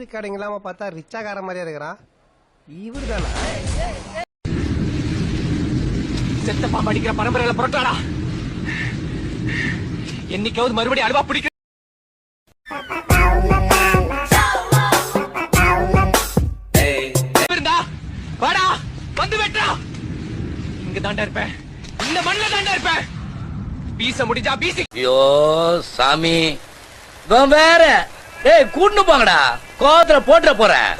ஈரு கடைங்க இல்லாம பார்த்தா ரிச்சாகார மாதிரியா இருக்கிறான் இவரு தானா செத்தப்பா படிக்கிற பரம்பரையில புரட்டாடா. என்னைக்காவது மறுபடியும் அல்வா பிடிக்க வாடா வந்து வெட்டா இங்க தாண்டா இருப்பேன். இந்த மண்ணில தாண்டா இருப்பேன். பீச முடிஞ்சா பீசி ஐயோ சாமி. வேற. ஏய் கூட்டு போங்கடா. கோவத்துல போட்டுற போறேன்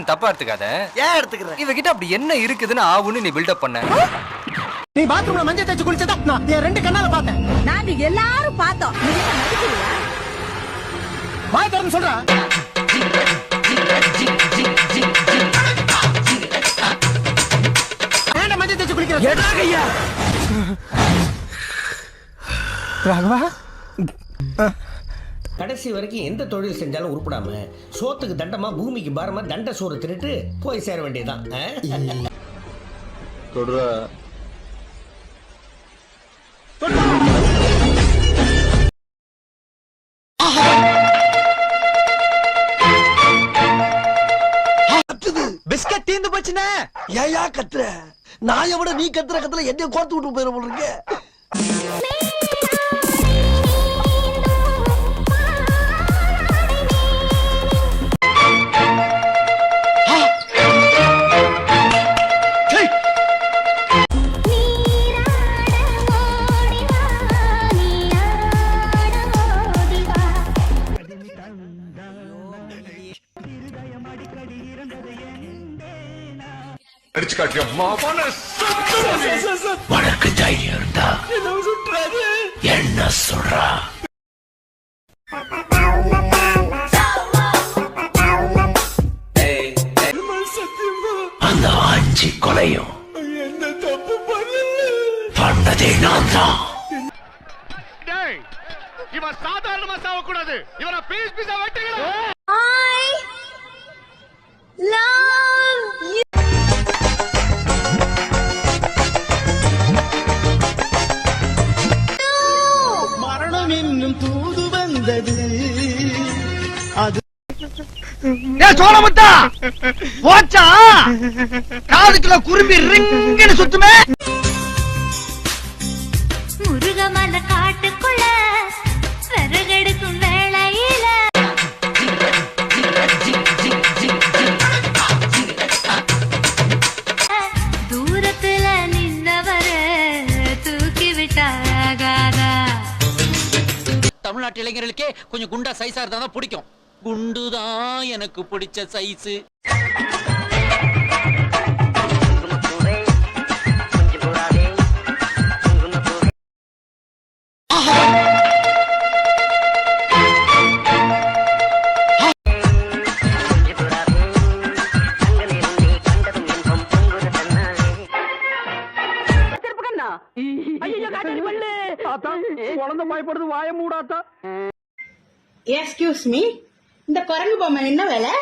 கேக்குறேன் தப்பா எடுத்துக்காத? ஏன் எடுத்துக்கிறேன்? இவகிட்ட அப்படி என்ன இருக்குதுன்னு ஆவுன்னு நீ பில்டப் பண்ண. நீ பாத்ரூம்ல மஞ்சள் தேய்ச்சு குளிச்சதா? நான் என் ரெண்டு கண்ணால பார்த்தேன். நாங்க எல்லாரும் பார்த்தோம். நீ என்ன நடிக்கிறியா வாய் திறந்து சொல்றேன் மஞ்சள் தேய்ச்சு குளிக்கிற? ராகவா? கடைசி வரைக்கும் எந்த தொழில் செஞ்சாலும் உருப்படாம சோத்துக்கு தண்டமா பூமிக்கு பாரமா தண்ட சோறு திருட்டு போய் சேர வேண்டியதுதான். ஆ? பிஸ்கட் தீந்து போச்சுனே ஏயா கத்துற. நாயை விட நீ கத்துற கத்துல என்ன கோர்த்து விட்டு போயிட போல இருக்கு. உனக்கு தைரியம் இருந்தா என்ன சொல்றா? அந்த அஞ்சு கொலையும் பண்ணதே நான் தான். இவன் சாதாரணமா சாவக்கூடாது. இவனை பீஸ் பீஸா வெட்டுகிறா மரணம் தூது வந்தது. அது சோழமுத்தா போச்சா? காதுக்குள்ள குரும்பி ரிங்குன்னு சுத்துமே? தமிழ்நாட்டு இளைஞர்களுக்கே கொஞ்சம் குண்டா சைஸா இருந்தா தான் பிடிக்கும். குண்டுதான் எனக்கு பிடிச்ச சைஸு குழந்தை எக்ஸ்கியூஸ் மீ இந்த குரங்கு பொம்மை என்ன வேலை?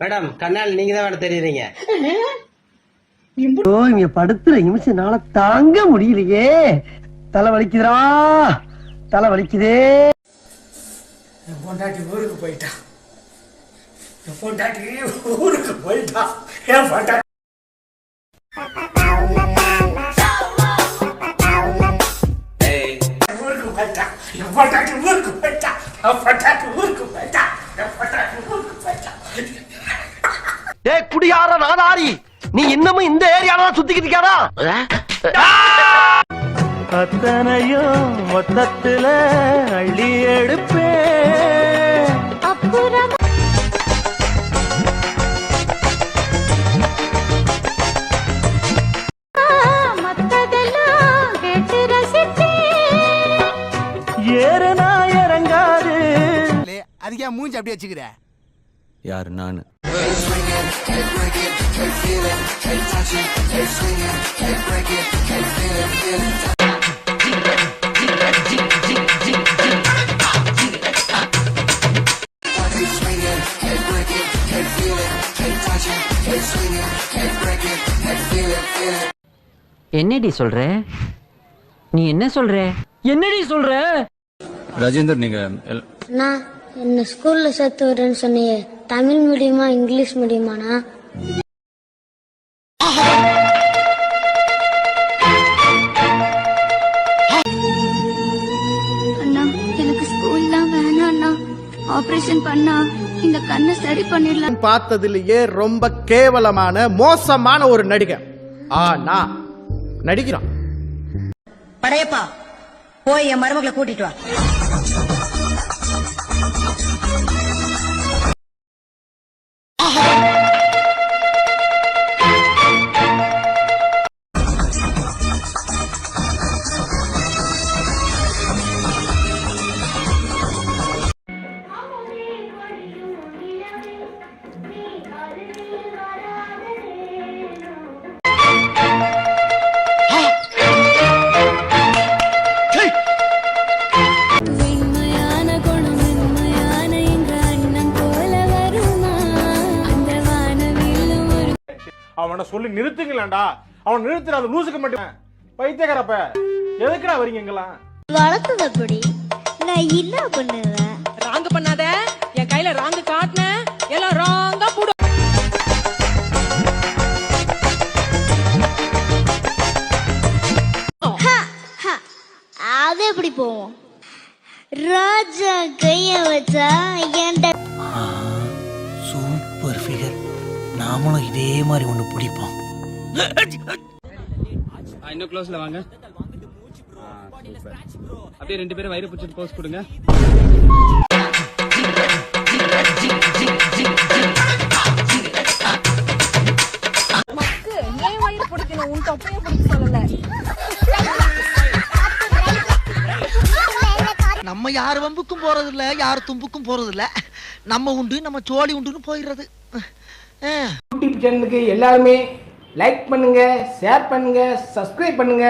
மேடம் கண்ணால் நீங்க தான் வேலை தெரியுறீங்க இங்க படுத்துற நிமிஷம்னால தாங்க முடியலையே. தலை வலிக்குதுடா. தலை வலிக்குதே. பொண்டாட்டி ஊருக்கு போயிட்டா. பொண்டாட்டி ஊருக்கு போயிட்டா. என் பொண்டாட்டி குடியார நாதாரி. நீ இன்னமும் இந்த ஏரியால சுத்திக்கிட்டு இருக்கியாடா? அத்தனையும் மொத்தத்துல அள்ளி எடுப்பே அப்புறம்? ஏறுனா இறங்காது. அதுக்கு மூஞ்சி அப்படியே வச்சுக்கிற. யாரு? நானு. என்னடி சொல்ற? நீ என்ன சொல்ற? என்னடி சொல்ற? ராஜேந்தர் நீங்க அண்ணா என்ன ஸ்கூல்ல சேர்த்து விடுறேன்னு சொன்னியே. தமிழ் மீடியமா இங்கிலீஷ் மீடியமாண்ணா அண்ணா எனக்கு ஸ்கூல்லாம் வேணாம் அண்ணா. ஆபரேஷன் பண்ணா இந்த கண்ணை சரி பண்ணிடலாம். பார்த்ததுலயே ரொம்ப கேவலமான மோசமான ஒரு நடிகர் ஆனா நடிக்கிறான். படையப்பா போய் என் மருமகளை கூட்டிட்டு வா. heart. சொல்லி நிறுத்துங்களேன்டா. அவன் நிறுத்துற அந்த லூசுக்கு மட்டும் பைத்தியக்காரப்ப எதுக்குடா வரீங்க இங்கெல்லாம்? வளர்த்தது அப்படி நான் என்ன பண்ணுவேன்? ராங்கு பண்ணாத. என் கையில ராங்கு காட்டின. எல்லாம் ராங்கா போடு. அது எப்படி போவோம்? ராஜா கைய வச்சா என்கிட்ட நாமளும் இதே மாதிரி ஒன்று பிடிப்போம். இன்னும் க்ளோஸ்ல வாங்க. அப்படியே ரெண்டு பேரும் வயிறு பிடிச்சிட்டு போஸ் கொடுங்க. ஏன் வயிறு பிடிக்கணும் உன் தொப்பைய பிடிக்க சொல்லல. நம்ம யார் வம்புக்கும் போறது இல்ல யார் தும்புக்கும் போறது இல்ல நம்ம உண்டு நம்ம சோழி உண்டுன்னு போயிடுறது. யூடியூப் சேனலுக்கு எல்லாருமே லைக் பண்ணுங்க ஷேர் பண்ணுங்க சப்ஸ்கிரைப் பண்ணுங்க.